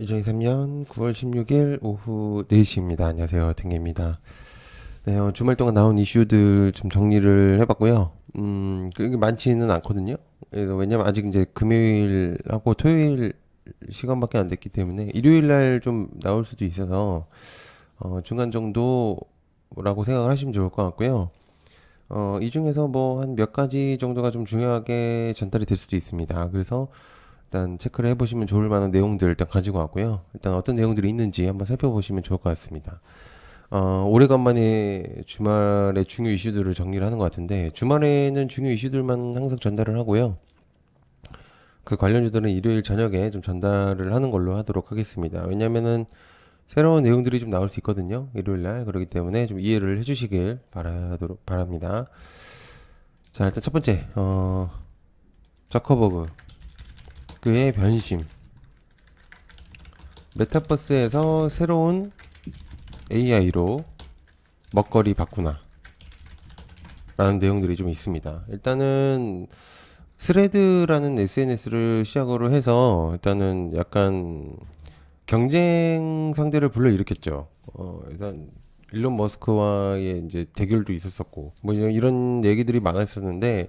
2023년 9월 16일 오후 4시입니다. 안녕하세요. 등계입니다. 네, 어, 주말 동안 나온 이슈들 좀 정리를 해봤고요. 음, 그게 많지는 않거든요. 그래서 왜냐면 아직 이제 금요일하고 토요일 시간밖에 안 됐기 때문에 일요일 날 좀 나올 수도 있어서 어, 중간 정도라고 생각을 하시면 좋을 것 같고요. 어, 이 중에서 뭐 한 몇 가지 정도가 좀 중요하게 전달이 될 수도 있습니다. 그래서 일단 체크를 해보시면 좋을 만한 내용들 일단 가지고 왔고요. 일단 어떤 내용들이 있는지 한번 살펴보시면 좋을 것 같습니다. 어, 오래간만에 주말에 중요 이슈들을 정리를 하는 것 같은데 주말에는 중요 이슈들만 항상 전달을 하고요. 그 관련주들은 일요일 저녁에 좀 전달을 하는 걸로 하도록 하겠습니다. 왜냐면은 새로운 내용들이 좀 나올 수 있거든요. 일요일 날. 그렇기 때문에 좀 이해를 해주시길 바라도록 바랍니다. 자, 일단 첫 번째, 어, 저커버그. 그의 변심. 메타버스에서 새로운 AI로 먹거리 바꾸나. 라는 내용들이 좀 있습니다. 일단은 스레드라는 SNS를 시작으로 해서 일단은 약간 경쟁 상대를 불러일으켰죠. 어, 일단 일론 머스크와의 이제 대결도 있었었고 뭐 이런- 얘기들이 많았었는데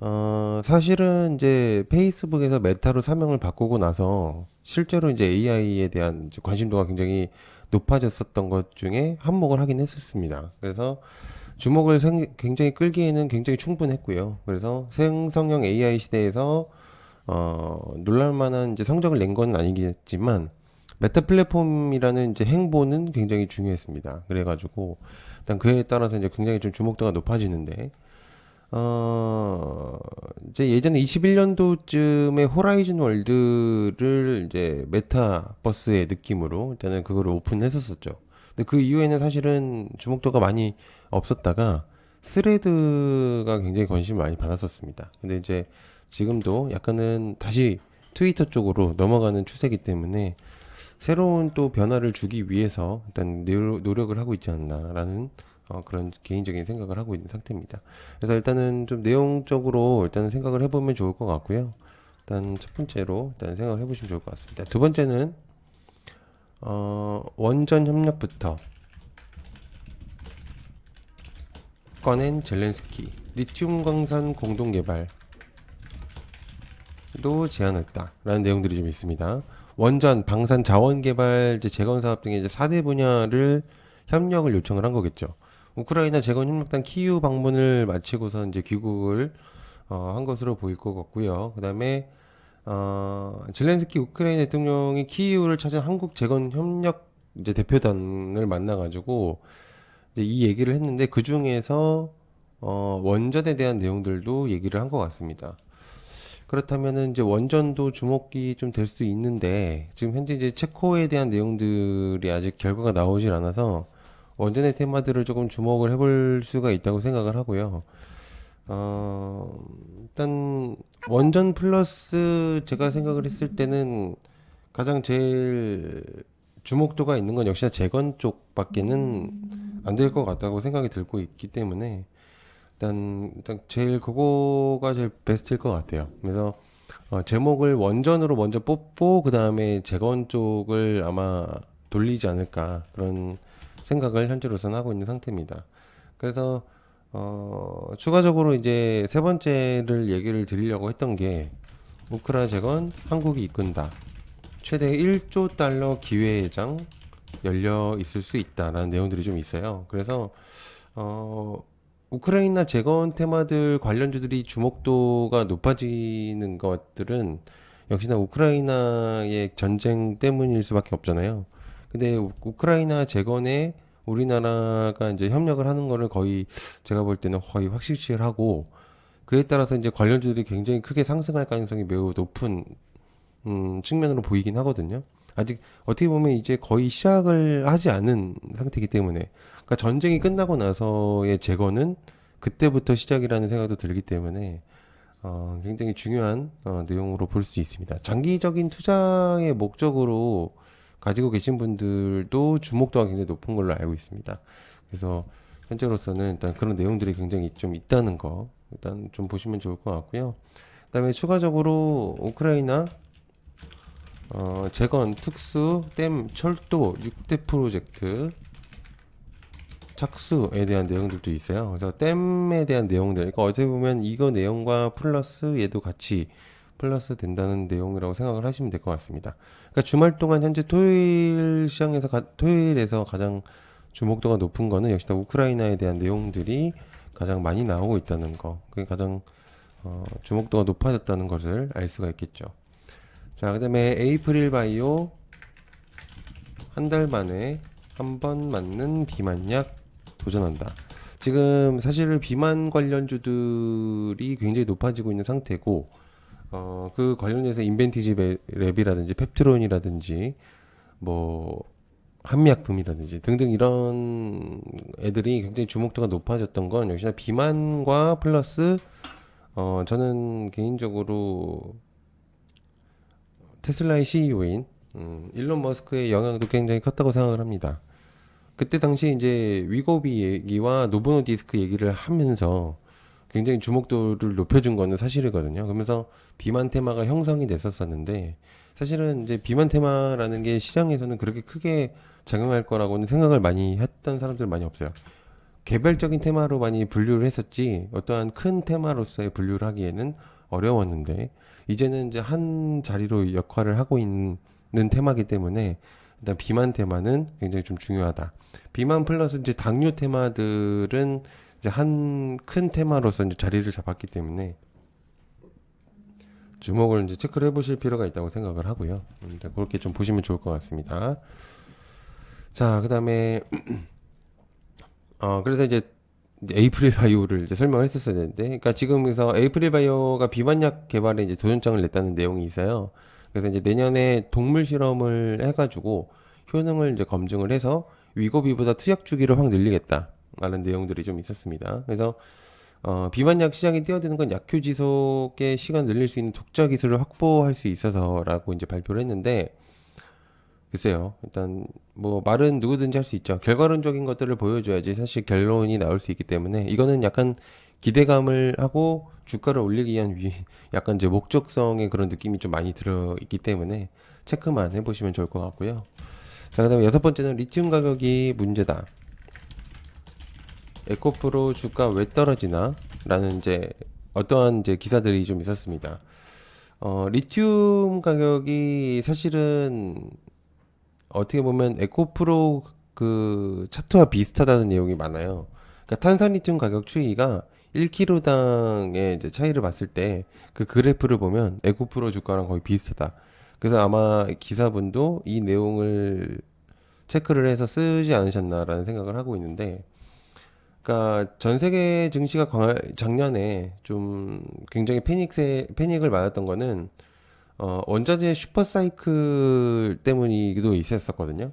어, 사실은 이제 페이스북에서 메타로 사명을 바꾸고 나서 실제로 이제 AI에 대한 이제 관심도가 굉장히 높아졌었던 것 중에 한몫을 하긴 했었습니다. 그래서 주목을 생- 굉장히 끌기에는 굉장히 충분했고요. 그래서 생성형 AI 시대에서 어, 놀랄만한 이제 성적을 낸 건 아니겠지만 메타 플랫폼이라는 이제 행보는 굉장히 중요했습니다. 그래가지고 일단 그에 따라서 이제 굉장히 좀 주목도가 높아지는데 어, 이제 예전에 21년도쯤에 호라이즌 월드를 이제 메타버스의 느낌으로 일단은 그거를 오픈했었었죠. 근데 그 이후에는 사실은 주목도가 많이 없었다가 스레드가 굉장히 관심을 많이 받았었습니다. 근데 이제 지금도 약간은 다시 트위터 쪽으로 넘어가는 추세이기 때문에 새로운 또 변화를 주기 위해서 일단 노- 노력을 하고 있지 않나라는 어, 그런 개인적인 생각을 하고 있는 상태입니다. 그래서 일단은 좀 내용적으로 일단 생각을 해보면 좋을 것 같고요. 일단 첫 번째로 일단 생각을 해보시면 좋을 것 같습니다. 두 번째는 어, 원전 협력부터 꺼낸 젤렌스키 리튬 광산 공동 개발도 제안했다라는 내용들이 좀 있습니다. 원전, 방산, 자원 개발, 재건 사업 등의 이제 4대 분야를 협력을 요청을 한 거겠죠. 우크라이나 재건 협력단 키이우 방문을 마치고서 이제 귀국을 어, 한 것으로 보일 것 같고요. 그다음에 어, 젤렌스키 우크라이나 대통령이 키이우를 찾은 한국 재건 협력 이제 대표단을 만나가지고 이제 이 얘기를 했는데 그 중에서 어, 원전에 대한 내용들도 얘기를 한 것 같습니다. 그렇다면은 이제 원전도 주목이 좀 될 수 있는데 지금 현재 이제 체코에 대한 내용들이 아직 결과가 나오질 않아서 원전의 테마들을 조금 주목을 해볼 수가 있다고 생각을 하고요. 어, 일단 원전 플러스 제가 생각을 했을 때는 가장 제일 주목도가 있는 건 역시나 재건 쪽밖에는 안 될 것 같다고 생각이 들고 있기 때문에 일단 일단 제일 그거가 제일 베스트일 것 같아요. 그래서 어, 제목을 원전으로 먼저 뽑고 그 다음에 재건 쪽을 아마 돌리지 않을까 그런 생각을 현재로서는 하고 있는 상태입니다. 그래서 어, 추가적으로 이제 세 번째를 얘기를 드리려고 했던 게 우크라 재건 한국이 이끈다. 최대 1조 달러 기회장 열려 있을 수 있다라는 내용들이 좀 있어요. 그래서 어, 우크라이나 재건 테마들 관련주들이 주목도가 높아지는 것들은 역시나 우크라이나의 전쟁 때문일 수밖에 없잖아요. 근데 우- 우크라이나 재건에 우리나라가 이제 협력을 하는 거를 거의 제가 볼 때는 거의 확실시하고 그에 따라서 이제 관련주들이 굉장히 크게 상승할 가능성이 매우 높은 음, 측면으로 보이긴 하거든요. 아직 어떻게 보면 이제 거의 시작을 하지 않은 상태이기 때문에 그러니까 전쟁이 끝나고 나서의 재건은 그때부터 시작이라는 생각도 들기 때문에 어, 굉장히 중요한 어, 내용으로 볼 수 있습니다. 장기적인 투자의 목적으로 가지고 계신 분들도 주목도가 굉장히 높은 걸로 알고 있습니다. 그래서 현재로서는 일단 그런 내용들이 굉장히 좀 있다는 거 일단 좀 보시면 좋을 것 같고요. 그다음에 추가적으로 우크라이나 어, 재건, 특수, 댐, 철도, 6대 프로젝트, 착수에 대한 내용들도 있어요. 그래서 댐에 대한 내용들, 그러니까 어떻게 보면 이거 내용과 플러스 얘도 같이 플러스 된다는 내용이라고 생각을 하시면 될 것 같습니다. 그러니까 주말 동안 현재 토요일 시장에서 가, 토요일에서 가장 주목도가 높은 거는 역시 다 우크라이나에 대한 내용들이 가장 많이 나오고 있다는 거. 그게 가장 어, 주목도가 높아졌다는 것을 알 수가 있겠죠. 자, 그다음에 에이프릴 바이오 한 달 만에 한 번 맞는 비만약 도전한다. 지금 사실 비만 관련주들이 굉장히 높아지고 있는 상태고 어, 그 관련해서 인벤티지 랩- 랩이라든지 펩트론이라든지 뭐 한미약품이라든지 등등 이런 애들이 굉장히 주목도가 높아졌던 건 역시나 비만과 플러스 어 저는 개인적으로 테슬라의 CEO인 음, 일론 머스크의 영향도 굉장히 컸다고 생각을 합니다. 그때 당시 이제 위고비 얘기와 노보노 디스크 얘기를 하면서 굉장히 주목도를 높여준 거는 사실이거든요. 그러면서 비만 테마가 형성이 됐었었는데 사실은 이제 비만 테마라는 게 시장에서는 그렇게 크게 작용할 거라고는 생각을 많이 했던 사람들 많이 없어요. 개별적인 테마로 많이 분류를 했었지 어떠한 큰 테마로서의 분류를 하기에는 어려웠는데 이제는 이제 한 자리로 역할을 하고 있는 테마기 때문에 일단 비만 테마는 굉장히 좀 중요하다. 비만 플러스 이제 당뇨 테마들은 이제 한 큰 테마로서 이제 자리를 잡았기 때문에 주목을 이제 체크를 해보실 필요가 있다고 생각을 하고요. 그렇게 좀 보시면 좋을 것 같습니다. 자, 그 다음에 어 그래서 이제 에이프릴 바이오를 이제 설명을 했었어야 되는데, 그러니까 지금에서 에이프릴 바이오가 비만약 개발에 이제 도전장을 냈다는 내용이 있어요. 그래서 이제 내년에 동물 실험을 해가지고 효능을 이제 검증을 해서 위고비보다 투약 주기를 확 늘리겠다 라는 내용들이 좀 있었습니다. 그래서 어, 비만약 시장에 뛰어드는 건 약효 지속의 시간 늘릴 수 있는 독자 기술을 확보할 수 있어서라고 이제 발표를 했는데 글쎄요. 일단 뭐 말은 누구든지 할 수 있죠. 결과론적인 것들을 보여줘야지 사실 결론이 나올 수 있기 때문에 이거는 약간 기대감을 하고 주가를 올리기 위한 위, 약간 이제 목적성의 그런 느낌이 좀 많이 들어 있기 때문에 체크만 해보시면 좋을 것 같고요. 자, 그다음에 여섯 번째는 리튬 가격이 문제다. 에코프로 주가 왜 떨어지나? 라는 이제 어떠한 이제 기사들이 좀 있었습니다. 어, 리튬 가격이 사실은 어떻게 보면 에코프로 그 차트와 비슷하다는 내용이 많아요. 그러니까 탄산 리튬 가격 추이가 1kg당의 이제 차이를 봤을 때 그 그래프를 보면 에코프로 주가랑 거의 비슷하다. 그래서 아마 기사분도 이 내용을 체크를 해서 쓰지 않으셨나라는 생각을 하고 있는데, 그러니까 전 세계 증시가 광- 작년에 좀 굉장히 패닉세 패닉을 맞았던 거는 어, 원자재 슈퍼 사이클 때문이기도 있었었거든요.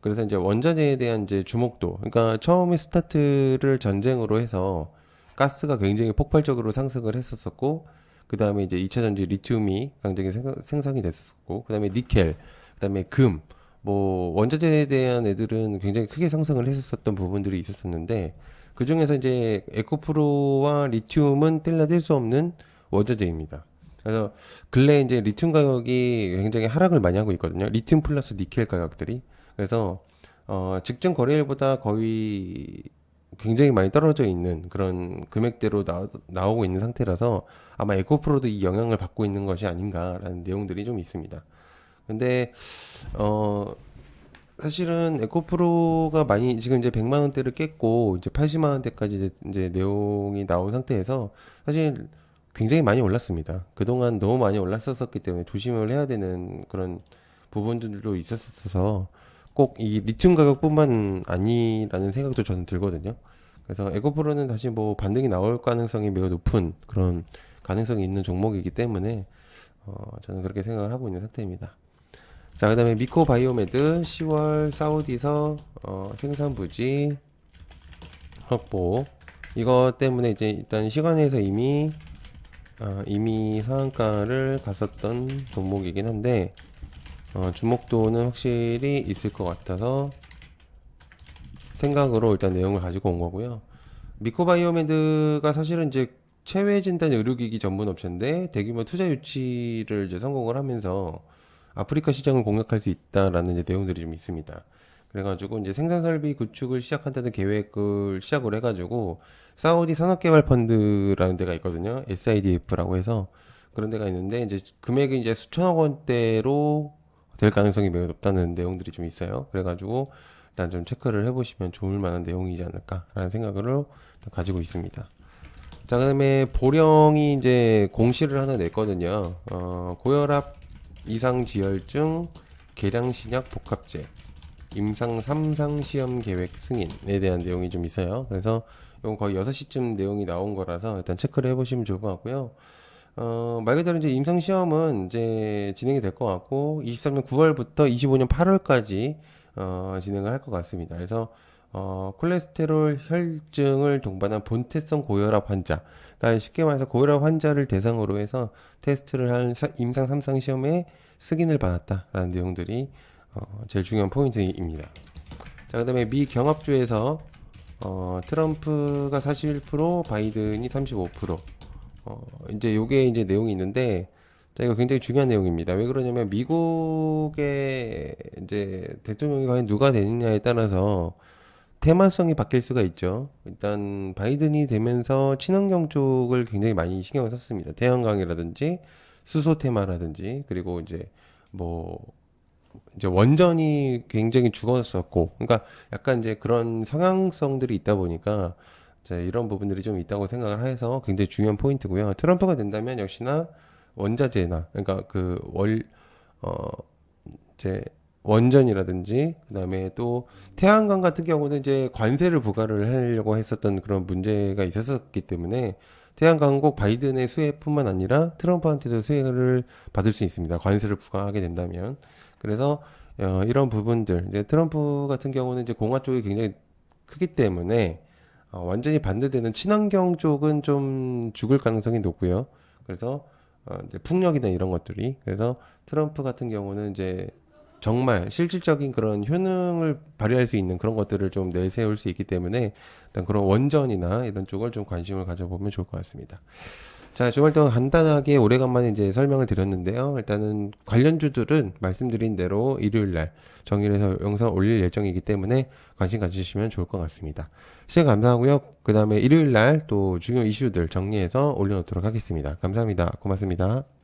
그래서 이제 원자재에 대한 이제 주목도, 그러니까 처음에 스타트를 전쟁으로 해서 가스가 굉장히 폭발적으로 상승을 했었었고, 그 다음에 이제 2차 전지 리튬이 굉장히 생- 생성이 됐었고, 그 다음에 니켈, 그 다음에 금, 뭐 원자재에 대한 애들은 굉장히 크게 상승을 했었던 부분들이 있었었는데, 그 중에서 이제 에코프로와 리튬은 뗄래댈 수 없는 원자재입니다. 그래서 근래 이제 리튬 가격이 굉장히 하락을 많이 하고 있거든요. 리튬 플러스 니켈 가격들이. 그래서 어, 직전 거래일보다 거의 굉장히 많이 떨어져 있는 그런 금액대로 나, 나오고 있는 상태라서 아마 에코프로도 이 영향을 받고 있는 것이 아닌가라는 내용들이 좀 있습니다. 근데 어 사실은 에코프로가 많이 지금 이제 100만 원대를 깼고 이제 80만 원대까지 이제, 이제 내용이 나온 상태에서 사실 굉장히 많이 올랐습니다. 그동안 너무 많이 올랐었기 때문에 조심을 해야 되는 그런 부분들도 있었어서 꼭 이 리튬 가격뿐만 아니라는 생각도 저는 들거든요. 그래서 에코프로는 다시 뭐 반등이 나올 가능성이 매우 높은 그런 가능성이 있는 종목이기 때문에 어, 저는 그렇게 생각을 하고 있는 상태입니다. 자, 그 다음에 미코 바이오메드 10월 사우디서 어, 생산 부지 확보 이거 때문에 이제 일단 시간에서 이미 아, 이미 상한가를 갔었던 종목이긴 한데 어, 주목도는 확실히 있을 것 같아서 생각으로 일단 내용을 가지고 온 거고요. 미코바이오메드가 사실은 이제 체외 진단 의료기기 전문 업체인데 대규모 투자 유치를 이제 성공을 하면서 아프리카 시장을 공략할 수 있다라는 이제 내용들이 좀 있습니다. 그래가지고 이제 생산 설비 구축을 시작한다는 계획을 시작을 해가지고 사우디 산업개발펀드라는 데가 있거든요. SIDF라고 해서 그런 데가 있는데 이제 금액이 이제 수천억 원대로 될 가능성이 매우 높다는 내용들이 좀 있어요. 그래가지고 일단 좀 체크를 해보시면 좋을 만한 내용이지 않을까라는 생각을 가지고 있습니다. 자, 그 다음에 보령이 이제 공시를 하나 냈거든요. 어, 고혈압 이상 지혈증 계량신약 복합제 임상 3상 시험 계획 승인에 대한 내용이 좀 있어요. 그래서 이건 거의 6시쯤 내용이 나온 거라서 일단 체크를 해보시면 좋을 것 같고요. 어, 말 그대로 이제 임상 시험은 이제 진행이 될 것 같고 23년 9월부터 25년 8월까지 어, 진행을 할 것 같습니다. 그래서 어, 콜레스테롤 혈증을 동반한 본태성 고혈압 환자, 그러니까 쉽게 말해서 고혈압 환자를 대상으로 해서 테스트를 한 사- 임상 3상 시험에 승인을 받았다라는 내용들이 어, 제일 중요한 포인트입니다. 자, 그다음에 미 경합주에서 어, 트럼프가 41%, 바이든이 35%. 어, 이제 요게 이제 내용이 있는데 자, 이거 굉장히 중요한 내용입니다. 왜 그러냐면 미국의 이제 대통령이 과연 누가 되느냐에 따라서 테마성이 바뀔 수가 있죠. 일단 바이든이 되면서 친환경 쪽을 굉장히 많이 신경을 썼습니다. 태양광이라든지 수소 테마라든지 그리고 이제 뭐 이제 원전이 굉장히 죽었었고, 그러니까 약간 이제 그런 성향성들이 있다 보니까 이제 이런 부분들이 좀 있다고 생각을 해서 굉장히 중요한 포인트고요. 트럼프가 된다면 역시나 원자재나 그러니까 그 월 어 이제 원전이라든지 그다음에 또 태양광 같은 경우는 이제 관세를 부과를 하려고 했었던 그런 문제가 있었었기 때문에 태양광 꼭 바이든의 수혜뿐만 아니라 트럼프한테도 수혜를 받을 수 있습니다. 관세를 부과하게 된다면. 그래서 어, 이런 부분들 이제 트럼프 같은 경우는 이제 공화 쪽이 굉장히 크기 때문에 어, 완전히 반대되는 친환경 쪽은 좀 죽을 가능성이 높고요. 그래서 어, 이제 풍력이나 이런 것들이 그래서 트럼프 같은 경우는 이제 정말 실질적인 그런 효능을 발휘할 수 있는 그런 것들을 좀 내세울 수 있기 때문에 일단 그런 원전이나 이런 쪽을 좀 관심을 가져보면 좋을 것 같습니다. 자, 주말 동안 간단하게 오래간만에 이제 설명을 드렸는데요. 일단은 관련주들은 말씀드린 대로 일요일 날 해서 영상 올릴 예정이기 때문에 관심 가지시면 좋을 것 같습니다. 시청 감사하고요. 그 다음에 일요일 날 또 중요 이슈들 정리해서 올려놓도록 하겠습니다. 감사합니다. 고맙습니다.